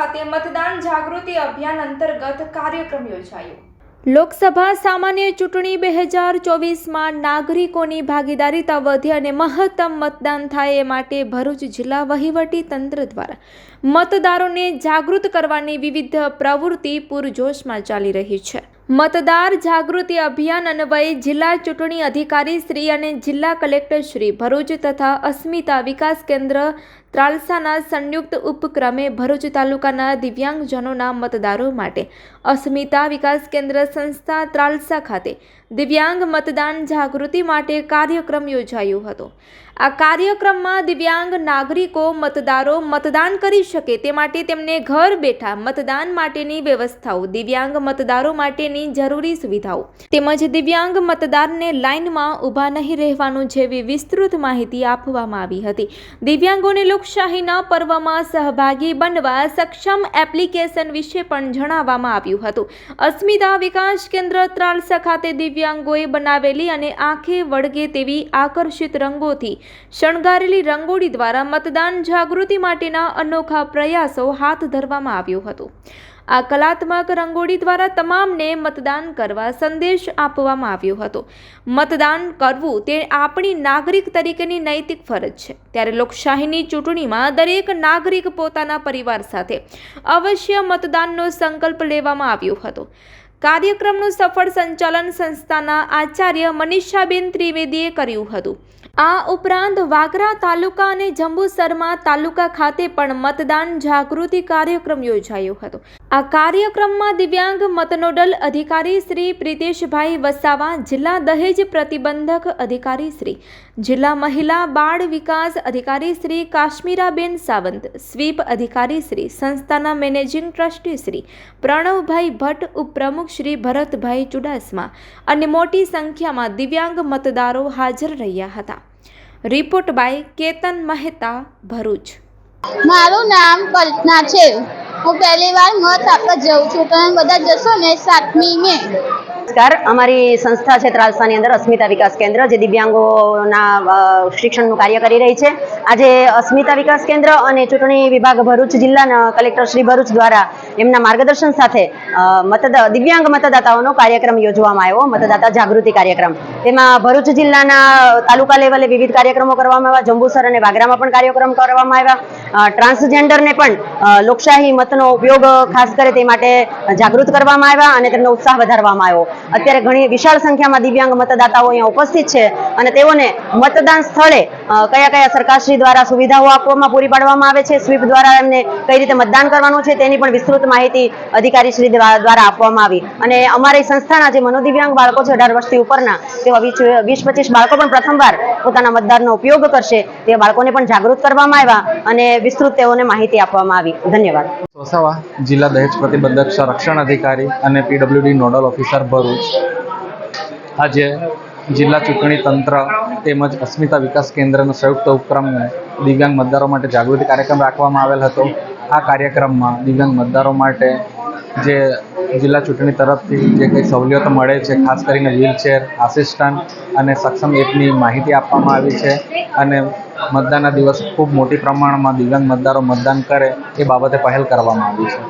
ખાતે મતદાન જાગૃતિ અભિયાન અંતર્ગત કાર્યક્રમ યોજાયો. લોકસભા સામાન્ય ચૂંટણી બે હજાર ચોવીસમાં નાગરિકોની ભાગીદારીતા વધે અને મહત્તમ મતદાન થાય એ માટે ભરૂચ જિલ્લા વહીવટી તંત્ર દ્વારા મતદારોને જાગૃત કરવાની વિવિધ પ્રવૃત્તિ પૂરજોશમાં ચાલી રહી છે. મતદાર જાગૃતિ અભિયાન અન્વયે જિલ્લા ચૂંટણી અધિકારી શ્રી અને જિલ્લા કલેક્ટર શ્રી ભરૂચ તથા અસ્મિતા વિકાસ કેન્દ્ર ત્રાલસાના સંયુક્ત ઉપક્રમે ભરૂચ તાલુકાના દિવ્યાંગજનોના મતદારો માટે અસ્મિતા વિકાસ કેન્દ્ર સંસ્થા ત્રાલસા ખાતે દિવ્યાંગ મતદાન જાગૃતિ માટે કાર્યક્રમ યોજાયો હતો. આ કાર્યક્રમમાં દિવ્યાંગ નાગરિકો, મતદારો મતદાન કરી શકે તે માટે તેમને ઘર બેઠા મતદાન માટેની વ્યવસ્થાઓ, દિવ્યાંગ મતદારો માટેની જરૂરી સુવિધાઓ. તેમજ દિવ્યાંગ મતદારને લાઇનમાં ઊભા નહીં રહેવાનું જેવી વિસ્તૃત માહિતી આપવામાં આવી હતી. દિવ્યાંગોને લોકશાહીના પર્વમાં સહભાગી બનવા સક્ષમ એપ્લિકેશન વિશે પણ જણાવવામાં આવ્યું હતું. અસ્મિતા વિકાસ કેન્દ્ર ત્રાલસા ખાતે દિવ્યાંગોએ બનાવેલી અને આંખે વળગે તેવી આકર્ષિત રંગોથી શણગારેલી રંગોળી દ્વારા મતદાન જાગૃતિ માટેના અનોખા પ્રયાસો હાથ ધરવામાં આવ્યો હતો. આ કલાત્મક રંગોળી દ્વારા તમામને મતદાન કરવા સંદેશ આપવામાં આવ્યો હતો. મતદાન કરવું તે આપણી નાગરિક તરીકેની નૈતિક ફરજ છે. ત્યારે લોકશાહીની ચૂંટણીમાં દરેક નાગરિક પોતાના પરિવાર સાથે અવશ્ય મતદાનનો સંકલ્પ લેવામાં આવ્યો હતો. કાર્યક્રમનું સફળ સંચાલન સંસ્થાના આચાર્ય મનીષાબેન ત્રિવેદીએ કર્યું હતું. આ ઉપરાંત વાગરા તાલુકા અને જંબુસરમાં તાલુકા ખાતે પણ મતદાન જાગૃતિ કાર્યક્રમ યોજાયો હતો. આ કાર્યક્રમમાં દિવ્યાંગ મતનોડલ અધિકારી શ્રી પ્રિતેશભાઈ વસાવા, જિલ્લા દહેજ પ્રતિબંધક અધિકારી શ્રી, જિલ્લા મહિલા બાળ વિકાસ અધિકારી શ્રી કાશ્મીરાબેન સાવંત, સ્વીપ અધિકારી શ્રી, સંસ્થાના મેનેજિંગ ટ્રસ્ટી શ્રી પ્રણવભાઈ ભટ્ટ, ઉપપ્રમુખ શ્રી ભરતભાઈ ચુડાસમા અને મોટી સંખ્યામાં દિવ્યાંગ મતદારો હાજર રહ્યા હતા. Report by Ketan Mehta Bharuch. મારું નામ કલ્પના છે. હું પહેલી વાર મત આપવા જઉં છું તમે બધા જશો ને સાતમી મે નમસ્કાર. અમારી સંસ્થા છે ત્રાલસાની અંદર અસ્મિતા વિકાસ કેન્દ્ર, જે દિવ્યાંગોના શિક્ષણનું કાર્ય કરી રહી છે. આજે અસ્મિતા વિકાસ કેન્દ્ર અને ચૂંટણી વિભાગ ભરૂચ જિલ્લાના કલેક્ટર શ્રી ભરૂચ દ્વારા એમના માર્ગદર્શન સાથે મતદા, દિવ્યાંગ મતદાતાઓનો કાર્યક્રમ યોજવામાં આવ્યો, મતદાતા જાગૃતિ કાર્યક્રમ. તેમાં ભરૂચ જિલ્લાના તાલુકા લેવલે વિવિધ કાર્યક્રમો કરવામાં આવ્યા, જંબુસર અને વાગરામાં પણ કાર્યક્રમ કરવામાં આવ્યા. ટ્રાન્સજેન્ડરને પણ લોકશાહી મતનો ઉપયોગ ખાસ કરે તે માટે જાગૃત કરવામાં આવ્યા અને તેમનો ઉત્સાહ વધારવામાં આવ્યો. અત્યારે ઘણી વિશાળ સંખ્યામાં દિવ્યાંગ મતદાતાઓ અહીંયા ઉપસ્થિત છે અને તેઓને મતદાન સ્થળે કયા કયા સરકારશ્રી દ્વારા સુવિધાઓ આપવામાં પૂરી પાડવામાં આવે છે, સ્વીપ દ્વારા એમને કઈ રીતે મતદાન કરવાનું છે તેની પણ વિસ્તૃત માહિતી અધિકારી શ્રી દ્વારા આપવામાં આવી. અને અમારી સંસ્થાના જે મનોદિવ્યાંગ બાળકો છે, અઢાર વર્ષથી ઉપરના તેવા વીસ પચીસ બાળકો પણ પ્રથમવાર પોતાના મતદારનો ઉપયોગ કરશે. તે બાળકોને પણ જાગૃત કરવામાં આવ્યા અને વિસ્તૃત તેઓને માહિતી આપવામાં આવી. ધન્યવાદ. સોસાવા જિલ્લા દહેજ પ્રતિબંધક સંરક્ષણ અધિકારી અને પીડબ્લ્યુડી નોડલ ઓફિસર ભરૂચ. આજે જિલ્લા ચૂંટણી તંત્ર તેમજ અસ્મિતા વિકાસ કેન્દ્રના સંયુક્ત ઉપક્રમે દિવ્યાંગ મતદારો માટે જાગૃતિ કાર્યક્રમ રાખવામાં આવેલ હતો. આ કાર્યક્રમમાં દિવ્યાંગ મતદારો માટે જે જિલ્લા ચૂંટણી તરફથી જે કંઈ સવલતો મળે છે, ખાસ કરીને વ્હીલચેર આસિસ્ટન્ટ અને સક્ષમ એપની માહિતી આપવામાં આવી છે અને મતદાનના દિવસ ખૂબ મોટી પ્રમાણમાં દિવ્યાંગ મતદારો મતદાન કરે એ બાબતે પહેલ કરવામાં આવી છે.